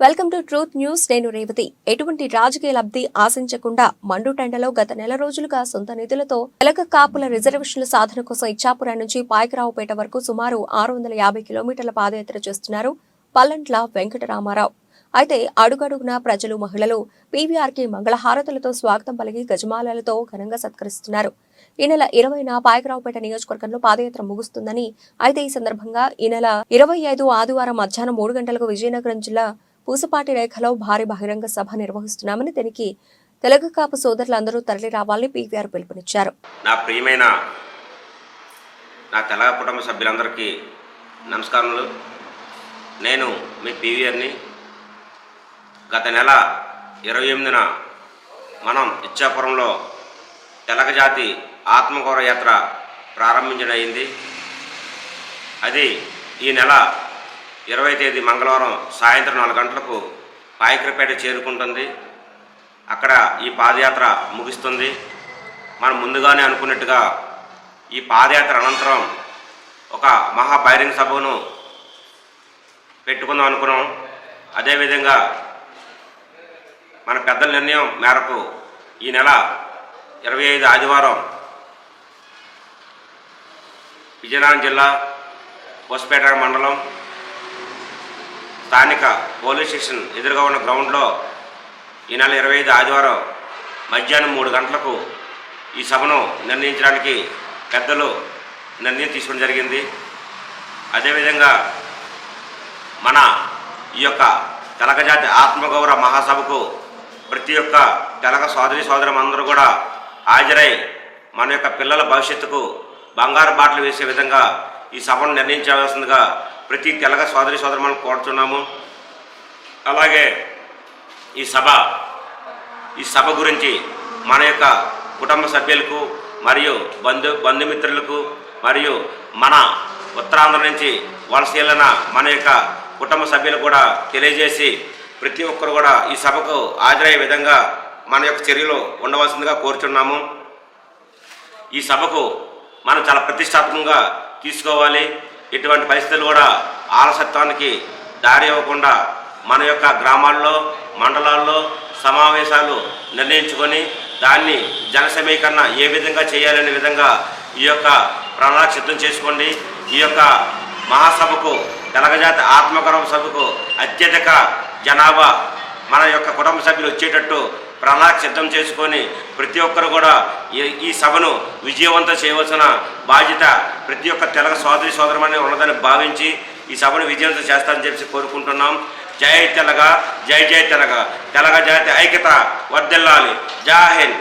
Welcome to truth news. నేను రేవతి. ఎటువంటి రాజకీయ లబ్ధి ఆశించకుండా మండుటెండలో గత నెల రోజులుగా సొంత నిధులతో తెలక కాపుల రిజర్వేషన్ల సాధన కోసం ఇచ్చాపురం నుంచి పాయకరావుపేట వరకు సుమారు ఆరు వందల యాభై కిలోమీటర్ల పాదయాత్ర చేస్తున్నారు పల్లంట్ల వెంకటరామారావు. అయితే అడుగడుగునా ప్రజలు మహిళలు పీవీఆర్కి మంగళహారతులతో స్వాగతం పలికి గజమాలలతో ఘనంగా సత్కరిస్తున్నారు. ఈ నెల ఇరవైన పాయకరావుపేట నియోజకవర్గంలో పాదయాత్ర ముగుస్తుందని అయితే ఈ సందర్భంగా ఈ నెల ఇరవై ఐదు ఆదివారం మధ్యాహ్నం మూడు గంటలకు విజయనగరం జిల్లా పూసపాటి రేఖలో భారీ బహిరంగ సభ నిర్వహిస్తున్నామని దీనికి తెలుగు కాపు సోదరులందరూ తరలి రావాలని పీవీఆర్ పిలుపునిచ్చారు. నా ప్రియమైన నా తెలగ కుటుంబ సభ్యులందరికీ నమస్కారములు. నేను మీ పీవీఆర్ని గత నెల ఇరవై ఎనిమిదిన మనం ఇచ్చాపురంలో తెలగ జాతి ఆత్మగౌరవ యాత్ర ప్రారంభించడం అయింది. అది ఈ నెల ఇరవై తేదీ మంగళవారం సాయంత్రం నాలుగు గంటలకు పాయకరపేట చేరుకుంటుంది. అక్కడ ఈ పాదయాత్ర ముగుస్తుంది. మనం ముందుగానే అనుకున్నట్టుగా ఈ పాదయాత్ర అనంతరం ఒక మహా బహిరంగ సభను పెట్టుకుందాం అనుకున్నాం. అదేవిధంగా మన పెద్దల నిర్ణయం మేరకు ఈ నెల ఇరవై ఐదు ఆదివారం విజయనగరం జిల్లా హోస్పేట మండలం స్థానిక పోలీస్ స్టేషన్ ఎదురుగా ఉన్న గ్రౌండ్లో ఈ నెల ఇరవై ఐదు ఆదివారం మధ్యాహ్నం మూడు గంటలకు ఈ సభను నిర్ణయించడానికి పెద్దలు నిర్ణయం తీసుకోవడం జరిగింది. అదేవిధంగా మన ఈ యొక్క తెలకజాతి ఆత్మగౌరవ మహాసభకు ప్రతి ఒక్క తెలక సోదరి సోదరులందరూ కూడా హాజరై మన యొక్క పిల్లల భవిష్యత్తుకు బంగారు బాటలు వేసే విధంగా ఈ సభను నిర్ణయించవలసిందిగా ప్రతి తెలగ సోదరి సోదరులను కోరుతున్నాము అలాగే ఈ సభ ఈ సభ గురించి మన యొక్క కుటుంబ సభ్యులకు మరియు బంధు బంధుమిత్రులకు మరియు మన ఉత్తరాంధ్ర నుంచి వలస వెళ్ళిన మన యొక్క కుటుంబ సభ్యులు కూడా తెలియజేసి ప్రతి ఒక్కరు కూడా ఈ సభకు హాజరయ్యే విధంగా మన యొక్క చర్యలు ఉండవలసిందిగా కోరుచున్నాము. ఈ సభకు మనం చాలా ప్రతిష్టాత్మకంగా తీసుకోవాలి. ఇటువంటి పరిస్థితులు కూడా ఆలసత్వానికి దారి ఇవ్వకుండా మన యొక్క గ్రామాల్లో మండలాల్లో సమావేశాలు నిర్ణయించుకొని దాన్ని జన సమీకరణ ఏ విధంగా చేయాలనే విధంగా ఈ యొక్క ప్రణాళిక సిద్ధం చేసుకోండి. ఈ యొక్క మహాసభకు తెలగజాతి ఆత్మగౌరవ సభకు అత్యధిక జనాభా మన యొక్క కుటుంబ సభ్యులు వచ్చేటట్టు ప్రణాళిక సిద్ధం చేసుకొని ప్రతి ఒక్కరు కూడా ఈ- ఈ సభను విజయవంతం చేయవలసిన బాధ్యత ప్రతి ఒక్క తెలగ సోదరి సోదరమని ఉన్నదని భావించి ఈ సభను విజయవంతం చేస్తానని చెప్పి కోరుకుంటున్నాం. జై తెలగ జై జై తెలగ తెలగ జాతి ఐక్యత వర్ధిల్లాలి. జాహింద్